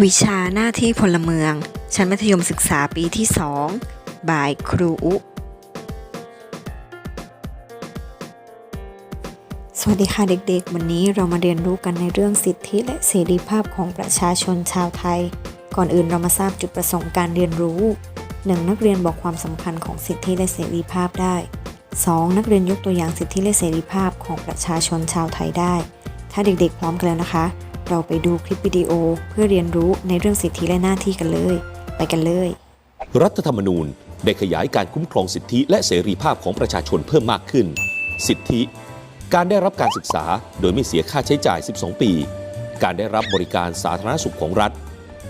วิชาหน้าที่พลเมือง ชั้นมัธยมศึกษาปีที่ 2 บ่ายครูอุ สวัสดีค่ะเด็กๆ วันนี้เรามาเรียนรู้กันในเรื่องสิทธิและเสรีภาพของประชาชนชาวไทย ก่อนอื่นเรามาทราบจุดประสงค์การเรียนรู้ 1. นักเรียนบอกความสำคัญของสิทธิและเสรีภาพได้ 2. นักเรียนยกตัวอย่างสิทธิและเสรีภาพของประชาชนชาวไทยได้ ถ้าเด็กๆ พร้อมกันแล้วนะคะ เราไปดูคลิปวิดีโอเพื่อเรียนรู้ในเรื่องสิทธิและหน้าที่กันเลย ไปกันเลย รัฐธรรมนูญได้ขยายการคุ้มครองสิทธิและเสรีภาพของประชาชนเพิ่มมากขึ้น สิทธิ การได้รับการศึกษาโดยไม่เสียค่าใช้จ่าย 12 ปี การได้รับบริการสาธารณสุขของรัฐ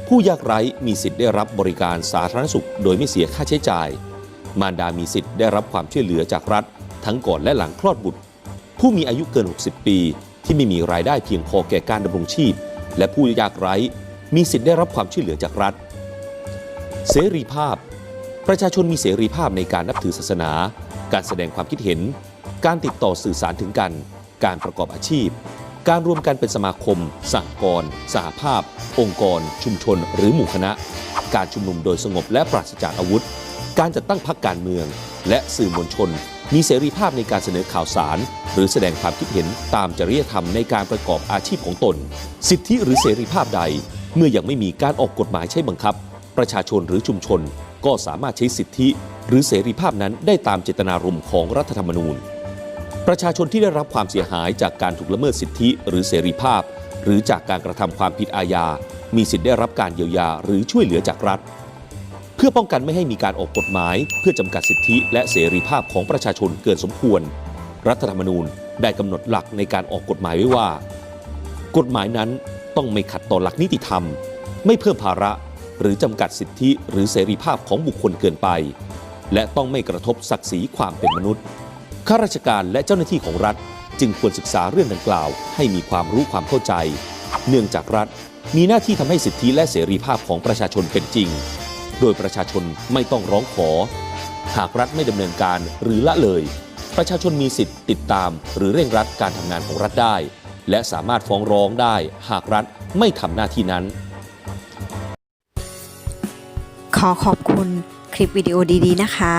ผู้ยากไร้มีสิทธิ์ได้รับบริการสาธารณสุข โดยไม่เสียค่าใช้จ่าย มารดามีสิทธิ์ได้รับความช่วยเหลือจากรัฐ ทั้งก่อนและหลังคลอดบุตร ผู้มีอายุเกิน 60 ปี ที่ไม่มีรายได้เพียงพอแก่การดำรงชีพ และผู้ยากไร้มีสิทธิ์ได้รับความช่วยเหลือจากรัฐ เสรีภาพ ประชาชนมีเสรีภาพในการนับถือศาสนา การแสดงความคิดเห็น การติดต่อสื่อสารถึงกัน การประกอบอาชีพ การรวมกันเป็นสมาคม สหกรณ์สหภาพ องค์กร ชุมชน หรือหมู่คณะ การชุมนุมโดยสงบและปราศจากอาวุธ การจัดตั้งพรรคการเมือง และสื่อมวลชน มีเสรีภาพในการเสนอข่าวสาร หรือแสดงความคิดเห็นตามจริยธรรมในการประกอบอาชีพของตน สิทธิหรือเสรีภาพใด เมื่อยังไม่มีการออกกฎหมายใช้บังคับ ประชาชนหรือชุมชน ก็สามารถใช้สิทธิ หรือเสรีภาพนั้นได้ตามเจตนารมณ์ของรัฐธรรมนูญ ประชาชนที่ได้รับความเสียหายจากการถูกละเมิดสิทธิ หรือเสรีภาพ หรือจากการกระทำความผิดอาญา มีสิทธิ์ได้รับการเยียวยาหรือช่วยเหลือจากรัฐ พื่อป้องกันไม่ให้มีการออกกฎหมาย เพื่อจำกัดสิทธิและเสรีภาพของประชาชนเกินสมควร รัฐธรรมนูญได้กำหนดหลักในการออกกฎหมายไว้ว่า กฎหมายนั้นต้องไม่ขัดต่อหลักนิติธรรม ไม่เพิ่มภาระหรือจำกัดสิทธิหรือเสรีภาพของบุคคลเกินไป และต้องไม่กระทบศักดิ์ศรีความเป็นมนุษย์ข้าราชการและเจ้าหน้าที่ของรัฐ จึงควรศึกษาเรื่องดังกล่าว ให้มีความรู้ความเข้าใจ เนื่องจากรัฐ มีหน้าที่ทำให้สิทธิและเสรีภาพของประชาชนเป็นจริง โดยประชาชนไม่ต้องร้องขอ หากรัฐไม่ดำเนินการหรือละเลย ประชาชนมีสิทธิ์ติดตาม หรือเร่งรัดการทำงานของรัฐได้ และสามารถฟ้องร้องได้ หากรัฐไม่ทำหน้าที่นั้น ขอขอบคุณคลิปวิดีโอดีๆนะคะ